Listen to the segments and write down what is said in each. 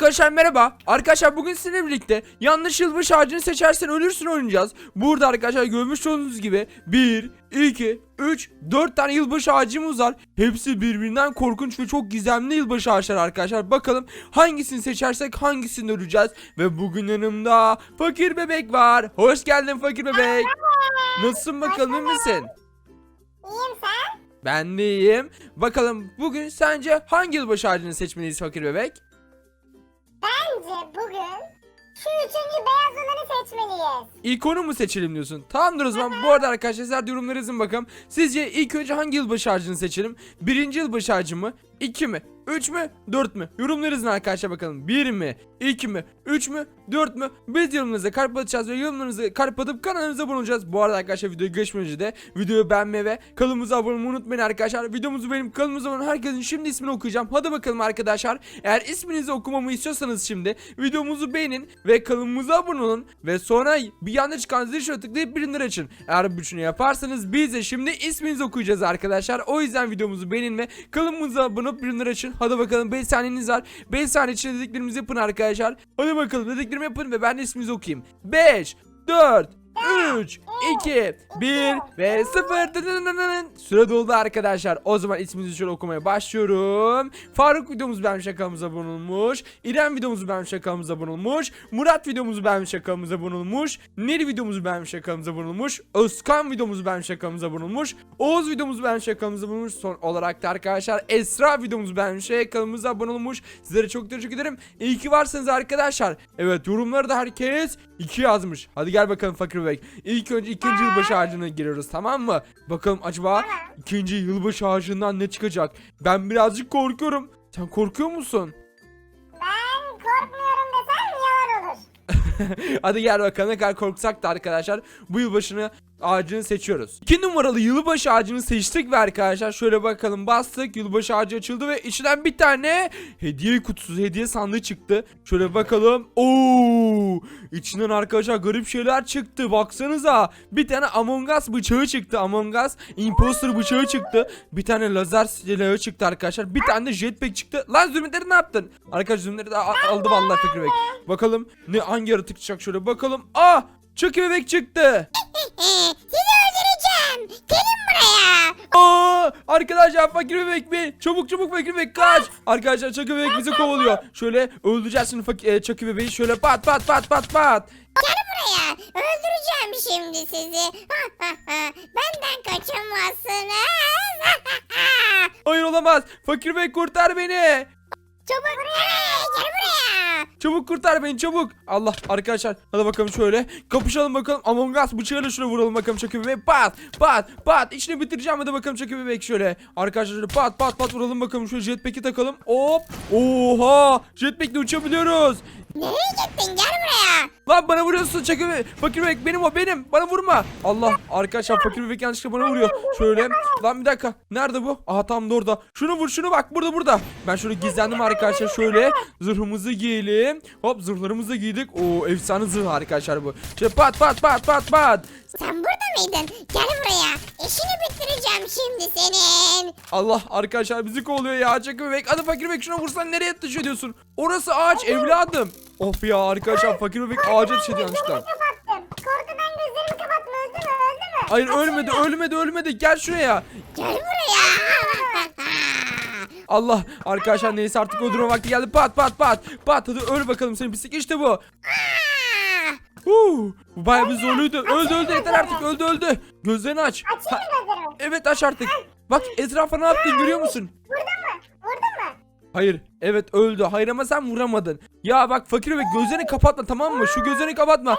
Arkadaşlar merhaba. Arkadaşlar bugün sizinle birlikte yanlış yılbaşı ağacını seçersen ölürsün oynayacağız. Burada arkadaşlar görmüş olduğunuz gibi 1, 2, 3, 4 tane yılbaşı ağacımız var. Hepsi birbirinden korkunç ve çok gizemli yılbaşı ağaçları arkadaşlar. Bakalım hangisini seçersek hangisini öleceğiz. Ve bugün yanımda fakir bebek var. Hoş geldin fakir bebek. Nasılsın bakalım iyi misin? İyiyim sen? Ben de iyiyim. Bakalım bugün sence hangi yılbaşı ağacını seçmeliyiz fakir bebek? Bence bugün şu üçüncü beyaz olanı seçmeliyiz. İlk onu mu seçelim diyorsun? Tamamdır o zaman. Bu arada arkadaşlar sizler de yorumlara yazın bakalım. Sizce ilk önce hangi yılbaşı ağacını seçelim? Birinci yılbaşı ağacı mı? İki mi? Üç mü? Dört mü? Yorumlara yazın arkadaşlar bakalım. Bir mi? İki mi? Üç mü? Dört mü? Biz yorumlarınıza kalp atacağız ve yorumlarınızı kalp atıp kanalımıza abone olacağız. Bu arada arkadaşlar videoyu geçmeden önce de videoyu beğenmeyi ve kanalımıza abone olmayı unutmayın arkadaşlar. Videomuzu benim kanalımıza abone herkesin şimdi ismini okuyacağım. Hadi bakalım arkadaşlar. Eğer isminizi okumamı istiyorsanız şimdi videomuzu beğenin ve kanalımıza abone olun. Ve sonra bir yanda çıkan zil şuna tıklayıp birimleri açın. Eğer bu üçünü yaparsanız biz de şimdi isminizi okuyacağız arkadaşlar. O yüzden videomuzu beğenin ve kanalımıza abone olup birimleri açın. Hadi bakalım 5 saniyeniz var. 5 saniye içinde dediklerimizi yapın arkadaşlar. Hadi bakalım dediklerimi yapın ve ben de isminizi okuyayım. 5, 4, 3, 2, 1 ve 0. Süre doldu arkadaşlar. O zaman isminizi şöyle okumaya başlıyorum. Faruk videomuzu beğenmiş kanalımıza abone. İrem videomuzu beğenmiş kanalımıza abone. Murat videomuzu beğenmiş kanalımıza abone olmuş. Neri videomuzu beğenmiş kanalımıza abone. Özkan videomuzu beğenmiş kanalımıza abone olmuş. Oğuz videomuzu beğenmiş kanalımıza abone. Son olarak da arkadaşlar Esra videomuzu beğenmiş kanalımıza abone olmuş. Sizlere çok teşekkür ederim. İyi ki varsınız arkadaşlar. Evet yorumları da herkes 2 yazmış. Hadi gel bakalım fakir bey. İlk önce ikinci yılbaşı ağacına giriyoruz tamam mı? Bakalım acaba ikinci yılbaşı ağacından ne çıkacak? Ben birazcık korkuyorum. Sen korkuyor musun? Ben korkmuyorum desem yalan olur. Hadi gel bakalım ne kadar korksak da arkadaşlar bu yılbaşını ağacını seçiyoruz. 2 numaralı yılbaşı ağacını seçtik ve arkadaşlar şöyle bakalım bastık yılbaşı ağacı açıldı ve içinden bir tane hediye kutusu hediye sandığı çıktı. Şöyle bakalım. Oo! İçinden arkadaşlar garip şeyler çıktı. Baksanıza. Bir tane Among Us bıçağı çıktı. Among Us imposter bıçağı çıktı. Bir tane lazer silahı çıktı arkadaşlar. Bir tane de jetpack çıktı. Lan zümrütleri ne yaptın? Arkadaşlar zümrütleri de aldı vallahi Fikri Bey. Bakalım ne hangi yaratık çıkacak şöyle bakalım. Ah! Chucky bebek çıktı. Sizi öldüreceğim. Gelin buraya. Aa, arkadaşlar fakir bebek mi? Çabuk çabuk fakir bebek kaç. Arkadaşlar çakı bebek bizi kovalıyor. Şöyle öldüreceğiz şimdi fakir, e, çakı bebeği şöyle pat pat pat pat pat. Gel buraya. Öldüreceğim şimdi sizi. Benden kaçamazsınız. Hayır olamaz. Fakir bebek kurtar beni. Çabuk. Hey, gel buraya. Çabuk kurtar beni çabuk. Allah arkadaşlar hadi bakalım şöyle kapışalım bakalım. Among Us bıçağıyla şöyle vuralım bakalım çakı bebek. Pat pat pat işini bitireceğim hadi bakalım çakı bebek şöyle. Arkadaşlar şöyle pat pat pat vuralım bakalım şöyle jetpack'i takalım. Hop. Oha jetpack'le uçabiliyoruz. Nereye gittin? Gel buraya. Lan bana vuruyorsun çakı bebek. Fakir bebek benim o benim. Bana vurma. Allah arkadaşlar fakir bebek yanlışlıkla bana vuruyor. Şöyle. Lan bir dakika. Nerede bu? Aha tam da orada. Şunu vur şunu bak burada burada. Ben şöyle gizlendim arkadaşlar şöyle. Zırhımızı giyelim. Hop zırhlarımızı giydik. Oo efsane zırh arkadaşlar bu. Şöyle pat pat pat pat pat. Sen burada mıydın? Gel buraya. İşini bitireceğim şimdi senin. Allah arkadaşlar bizi kovalıyor ya çakı bebek. Hadi fakir bebek şuna vursan nereye ateş ediyorsun? Orası ağaç evladım. Of ya arkadaşlar fakir bebek ağaca ediyor yanlışlıkla. Korkudan gözlerimi kapattım. Öldü mü? Öldü mü? Hayır ölmedi ölmedi ölmedi gel şuraya. Gel buraya. Allah arkadaşlar neyse artık öldürme vakti geldi pat pat pat pat hadi öl bakalım senin pislik işte bu. Huu, bu bayağı bir zorluydu. Öldü öldü yeter artık öldü öldü. Gözlerini aç. Ha, Açayım mı gözlerimi? evet aç artık. Bak etrafa ne yaptın görüyor musun? Vurdun mu? Vurdun mu? Hayır evet öldü. Hayır ama sen vuramadın. Ya bak fakir ve gözlerini kapatma tamam mı? Şu gözlerini kapatma.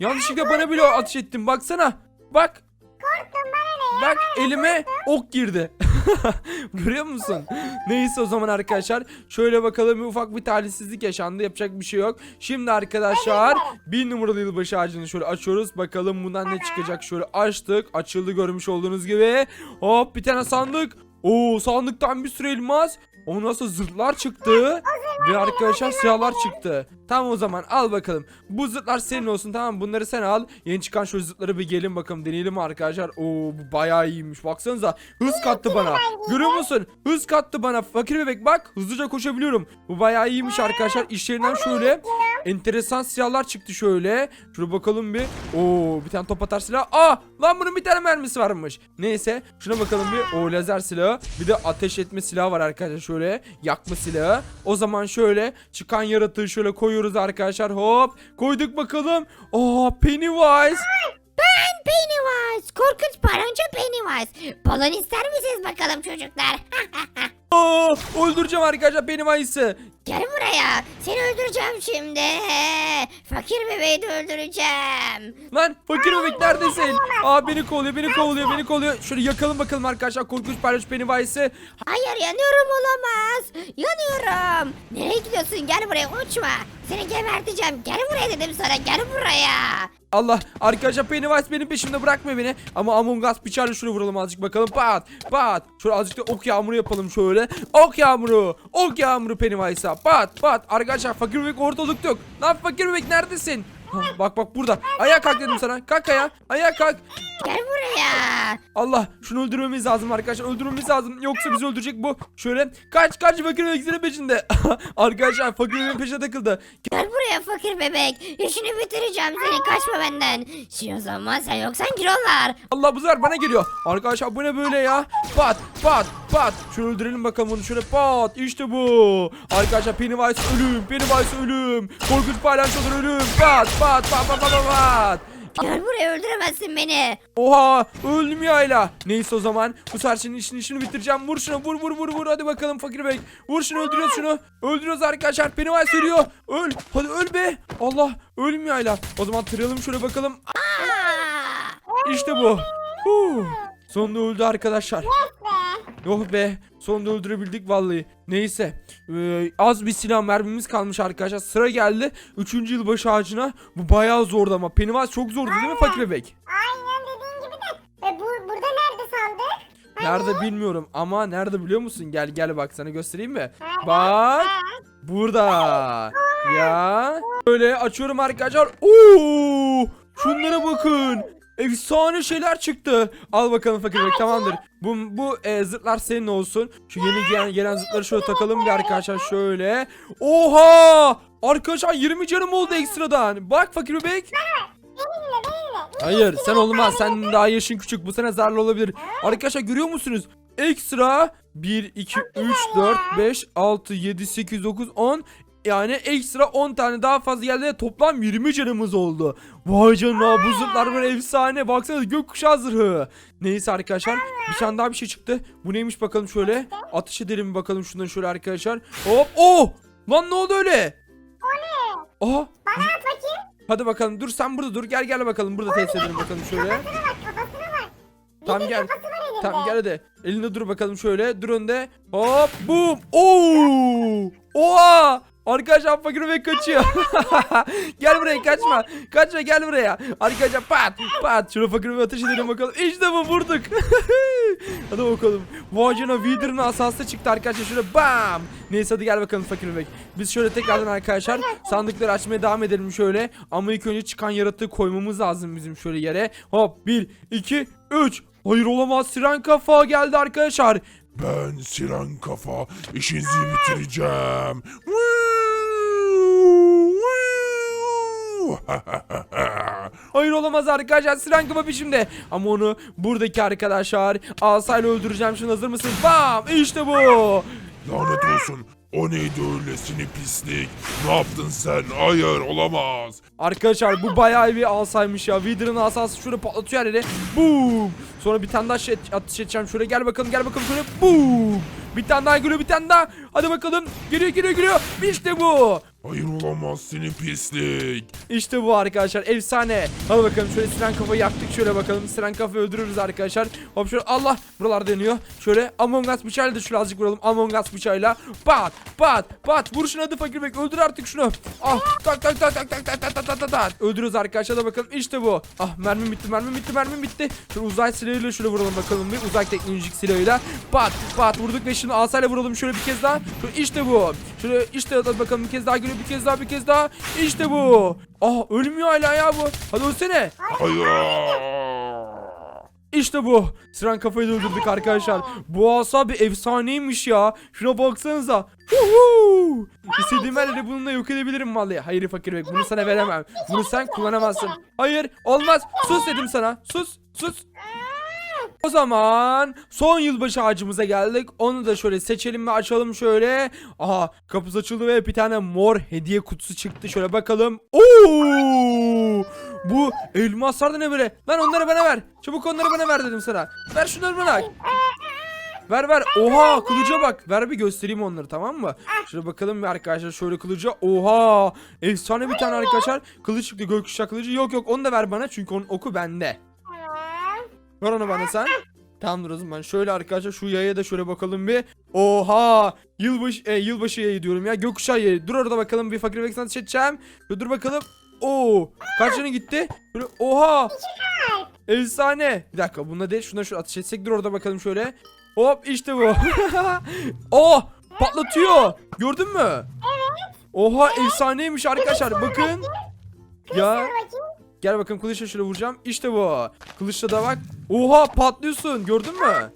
Yanlışlıkla bana bile ateş ettin baksana. Bak Korktum bana ne ya? Bak elime ok girdi. Görüyor musun? Neyse o zaman arkadaşlar. Şöyle bakalım bir ufak bir talihsizlik yaşandı. Yapacak bir şey yok. Şimdi arkadaşlar bir numaralı yılbaşı ağacını şöyle açıyoruz. Bakalım bundan ne çıkacak. Şöyle açtık. Açıldı görmüş olduğunuz gibi. Hop bir tane sandık. Oo sandıktan bir sürü elmas. Ondan sonra zırhlar çıktı. Ve arkadaşlar silahlar çıktı. Tamam o zaman al bakalım. Bu zırhlar senin olsun tamam? Bunları sen al. Yeni çıkan şu zırhları bir gelin bakalım deneyelim arkadaşlar. Oo bu bayağı iyiymiş. Baksanıza hız kattı bana. Görüyor musun? Hız kattı bana. Fakir bebek bak hızlıca koşabiliyorum. Bu bayağı iyiymiş arkadaşlar. İşlerinden şöyle enteresan silahlar çıktı şöyle. Şuna bakalım bir. Oo bir tane top atar silah. Aa lan bunun bir tane mermisi varmış. Neyse şuna bakalım bir. O lazer silahı. Bir de ateş etme silahı var arkadaşlar şöyle. Yakma silahı. O zaman şöyle çıkan yaratığı şöyle koyuyoruz arkadaşlar. Hop koyduk bakalım. Aa Pennywise. Ben Pennywise. Korkunç baloncu Pennywise. Balon ister misiniz bakalım çocuklar? Aa öldüreceğim arkadaşlar Pennywise'ı. Gel buraya. Seni öldüreceğim şimdi. Fakir bebeği de öldüreceğim. Lan fakir bebek neredesin? Aa beni kovalıyor beni kovalıyor beni kovalıyor. Şöyle yakalım bakalım arkadaşlar korkunç paylaş Pennywise'ı. Hayır yanıyorum olamaz. Yanıyorum. Nereye gidiyorsun? Gel buraya uçma. Seni geberteceğim. Gel buraya dedim sana. Gel buraya. Allah arkadaşlar Pennywise benim peşimde bırakmıyor beni. Ama Among Us bıçağıyla şunu vuralım azıcık bakalım. Pat pat. Şöyle azıcık da ok yağmuru yapalım şöyle. Ok yağmuru. Ok yağmuru Pennywise'a. Pat pat. Arkadaşlar fakir bebek ortalıkta yok. Lan fakir bebek neredesin? Bak bak burada. Ayağa kalk dedim sana. Kalk ayağa. Ayağa kalk. Gel buraya. Allah şunu öldürmemiz lazım arkadaşlar. Öldürmemiz lazım. Yoksa bizi öldürecek bu. Şöyle kaç kaç fakir bebek senin peşinde. arkadaşlar fakir bebeğin peşine takıldı. Gel buraya fakir bebek. İşini bitireceğim seni. Kaçma benden. Şimdi o zaman sen yoksan girolar. Allah bu sefer bana geliyor. Arkadaşlar bu ne böyle ya? Pat pat pat. Şunu öldürelim bakalım onu şöyle pat. İşte bu. Arkadaşlar Pennywise ölüm. Pennywise ölüm. Korkunç paylaşıyorlar ölüm. Pat pat pat pat pat pat. Gel buraya öldüremezsin beni. Oha öldüm ya Ayla. Neyse o zaman bu sefer senin işini işini bitireceğim. Vur şunu vur vur vur vur. Hadi bakalım fakir bey. Vur şunu öldürüyoruz şunu. Öldürüyoruz arkadaşlar. Pennywise ölüyor. Öl. Hadi öl be. Allah ölüm ya Ayla. O zaman tıralım şöyle bakalım. İşte bu. Huh. Sonunda öldü arkadaşlar. Oh be. Sonunda öldürebildik vallahi. Neyse. Ee, az bir silah mermimiz kalmış arkadaşlar. Sıra geldi. 3. yılbaşı ağacına. Bu bayağı zordu ama. Pennywise çok zordu değil mi fakir bebek? Aynen dediğin gibi de. E, bu, burada nerede sandık? Nerede bilmiyorum ama nerede biliyor musun? Gel gel bak sana göstereyim mi? Bak. Burada. Ya. Böyle açıyorum arkadaşlar. Oo! Şunlara bakın. Efsane şeyler çıktı. Al bakalım fakir bey tamamdır. Bu bu e, zırhlar senin olsun. Şu yeni gelen, gelen zırhları şöyle takalım bir arkadaşlar şöyle. Oha! Arkadaşlar 20 canım oldu ekstradan. Bak fakir bebek. Hayır sen olmaz. Sen daha yaşın küçük. Bu sene zararlı olabilir. Arkadaşlar görüyor musunuz? Ekstra 1, 2, 3, 4, 5, 6, 7, 8, 9, 10 yani ekstra 10 tane daha fazla geldi toplam 20 canımız oldu. Vay canına bu zırhlar böyle efsane. Baksanıza gökkuşağı zırhı. Neyse arkadaşlar bir tane daha bir şey çıktı. Bu neymiş bakalım şöyle. Atış edelim bakalım şundan şöyle arkadaşlar. Hop oh! Lan ne oldu öyle? O ne? Aha Bana at bakayım. hadi bakalım dur sen burada dur gel gel bakalım burada test edelim bakalım şöyle. Kafasına bak kafasına bak. Tamam gel. Tamam gel hadi. Elinde dur bakalım şöyle. Dur önde. Hop bum. Oo! Oha! Arkadaşlar fakir bebek kaçıyor. gel buraya kaçma. Kaçma gel buraya. Arkadaşlar pat pat. Şuna fakir bebek ateş edelim bakalım. İşte bu vurduk. hadi bakalım. Vay canına Wither'ın asası çıktı arkadaşlar. Şöyle bam. Neyse hadi gel bakalım fakir bebek. Biz şöyle tekrardan arkadaşlar sandıkları açmaya devam edelim şöyle. Ama ilk önce çıkan yaratığı koymamız lazım bizim şöyle yere. Hop 1 2 3 Hayır olamaz siren kafa geldi arkadaşlar. Ben Siren Kafa işinizi bitireceğim. Hayır olamaz arkadaşlar siren kafa peşimde. Ama onu buradaki arkadaşlar asayla öldüreceğim. Şimdi hazır mısın? Bam işte bu. Lanet olsun. O neydi öylesine pislik? Ne yaptın sen? Hayır olamaz. Arkadaşlar bu bayağı bir alsaymış ya. Wither'ın asası şöyle patlatıyor her. Boom. Sonra bir tane daha şey, atış edeceğim. Şöyle gel bakalım gel bakalım şöyle. Boom. Bir tane daha geliyor bir tane daha. Hadi bakalım. Geliyor geliyor geliyor. İşte bu. Hayır olamaz seni pislik. İşte bu arkadaşlar efsane. Hadi bakalım şöyle siren kafayı yaktık şöyle bakalım. Siren kafayı öldürürüz arkadaşlar. Hop şöyle Allah buralar dönüyor. Şöyle Among Us bıçağıyla da şöyle azıcık vuralım. Among Us bıçağıyla. Pat pat pat. Vur şunu hadi fakir bek öldür artık şunu. Ah tak tak tak tak tak tak tak tak tak tak tak. Öldürürüz arkadaşlar da bakalım işte bu. Ah mermim bitti mermim bitti mermim bitti. Şöyle uzay silahıyla şöyle vuralım bakalım bir. Uzay teknolojik silahıyla. Pat pat vurduk ve şimdi asayla vuralım şöyle bir kez daha. Şöyle işte bu. Şöyle işte bakalım bir kez daha geliyor bir kez daha bir kez daha. İşte bu. Ah ölmüyor hala ya bu. Hadi ölsene. İşte bu. Siren kafayı da öldürdük arkadaşlar. Bu asa bir efsaneymiş ya. Şuna baksanıza. Huhu. İstediğim her yeri bununla yok edebilirim vallahi. Hayır fakir bek bunu sana veremem. Bunu sen kullanamazsın. Hayır olmaz. Sus dedim sana. Sus sus. O zaman son yılbaşı ağacımıza geldik. Onu da şöyle seçelim ve açalım şöyle. Aha kapısı açıldı ve bir tane mor hediye kutusu çıktı. Şöyle bakalım. Oo! Bu elmaslar da ne böyle? Lan onları bana ver. Çabuk onları bana ver dedim sana. Ver şunları bana. Ver ver. Oha kılıca bak. Ver bir göstereyim onları tamam mı? Şöyle bakalım bir arkadaşlar şöyle kılıca. Oha. Efsane bir tane arkadaşlar. Kılıç çıktı gökkuşağı kılıcı. Yok yok onu da ver bana çünkü onun oku bende. Ver onu bana sen. Tamamdır o zaman. Şöyle arkadaşlar şu yaya da şöyle bakalım bir. Oha! Yılbaşı e, yılbaşı yayı diyorum ya. Gökkuşağı yayı. Dur orada bakalım bir fakir beksan seçeceğim. Şöyle dur bakalım. Oo! Kaç tane gitti? Böyle oha! Efsane. Bir dakika bunda değil. Şuna şu ateş etsek dur orada bakalım şöyle. Hop işte bu. oh! Patlatıyor. Gördün mü? Evet. Oha efsaneymiş arkadaşlar. Bakın. Ya. Gel bakın kılıçla şöyle vuracağım. İşte bu. Kılıçla da bak. Oha patlıyorsun. Gördün mü?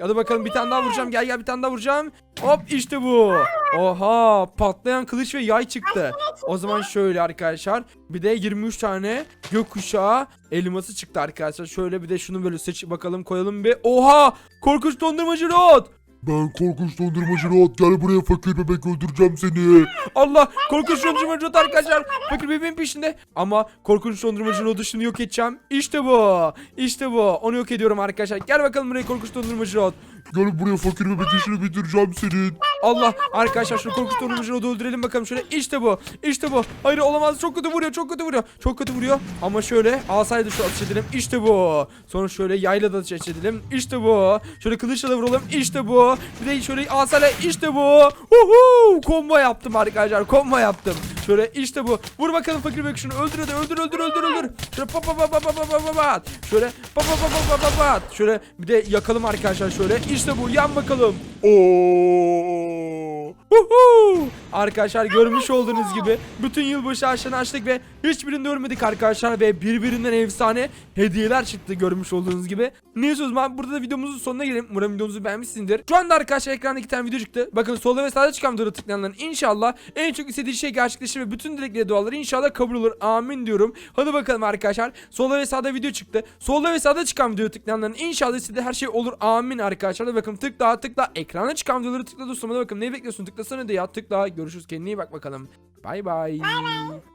Hadi bakalım bir tane daha vuracağım. Gel gel bir tane daha vuracağım. Hop işte bu. Oha patlayan kılıç ve yay çıktı. O zaman şöyle arkadaşlar. Bir de 23 tane gökkuşağı elması çıktı arkadaşlar. Şöyle bir de şunu böyle seç bakalım koyalım bir. Oha korkunç dondurmacı rot. Ben korkunç dondurmacı rahat gel buraya fakir bebek öldüreceğim seni. Allah korkunç dondurmacı rot arkadaşlar. Bakın bebeğin peşinde. Ama korkunç dondurmacı rotu şimdi yok edeceğim. İşte bu. İşte bu. Onu yok ediyorum arkadaşlar. Gel bakalım buraya korkunç dondurmacı rot. Gel buraya fakir bebek işini bitireceğim senin. Allah arkadaşlar şu korkunç dondurmacı rotu öldürelim bakalım şöyle. İşte bu. İşte bu. Hayır olamaz. Çok kötü vuruyor. Çok kötü vuruyor. Çok kötü vuruyor. Ama şöyle asayla şu ateş edelim. İşte bu. Sonra şöyle yayla da ateş edelim. İşte bu. Şöyle kılıçla da vuralım. İşte bu. Bir de şöyle asayla işte bu. Uhu! Combo yaptım arkadaşlar. Combo yaptım. Şöyle işte bu. Vur bakalım fakir bek şunu. Öldür hadi. Öldür öldür öldür öldür. Şöyle pa pa pa pa pa pa pa pa pa. Şöyle pa pa pa pa pa pa pa. Şöyle bir de yakalım arkadaşlar şöyle. İşte bu. Yan bakalım. Oo! Uhu! Arkadaşlar görmüş olduğunuz gibi bütün yılbaşı ağaçlarını açtık ve hiçbirini ölmedik arkadaşlar ve birbirinden efsane hediyeler çıktı görmüş olduğunuz gibi. Neyse o zaman burada da videomuzun sonuna gelelim. Umarım videomuzu beğenmişsinizdir. Şu anda arkadaşlar ekranda iki tane video çıktı. Bakın solda ve sağda çıkan videoları tıklayanların inşallah en çok istediği şey gerçekleşir ve bütün dilekleri duaları inşallah kabul olur. Amin diyorum. Hadi bakalım arkadaşlar. Solda ve sağda video çıktı. Solda ve sağda çıkan videoyu tıklayanların inşallah istediği her şey olur. Amin arkadaşlar. Hadi bakın tıkla tıkla. Ekrana çıkan videoları tıkla dostum. Hadi bakın ne bekliyorsun? Tıklasana de ya tıkla. Görüşürüz. Kendine iyi bak bakalım. Bay bay.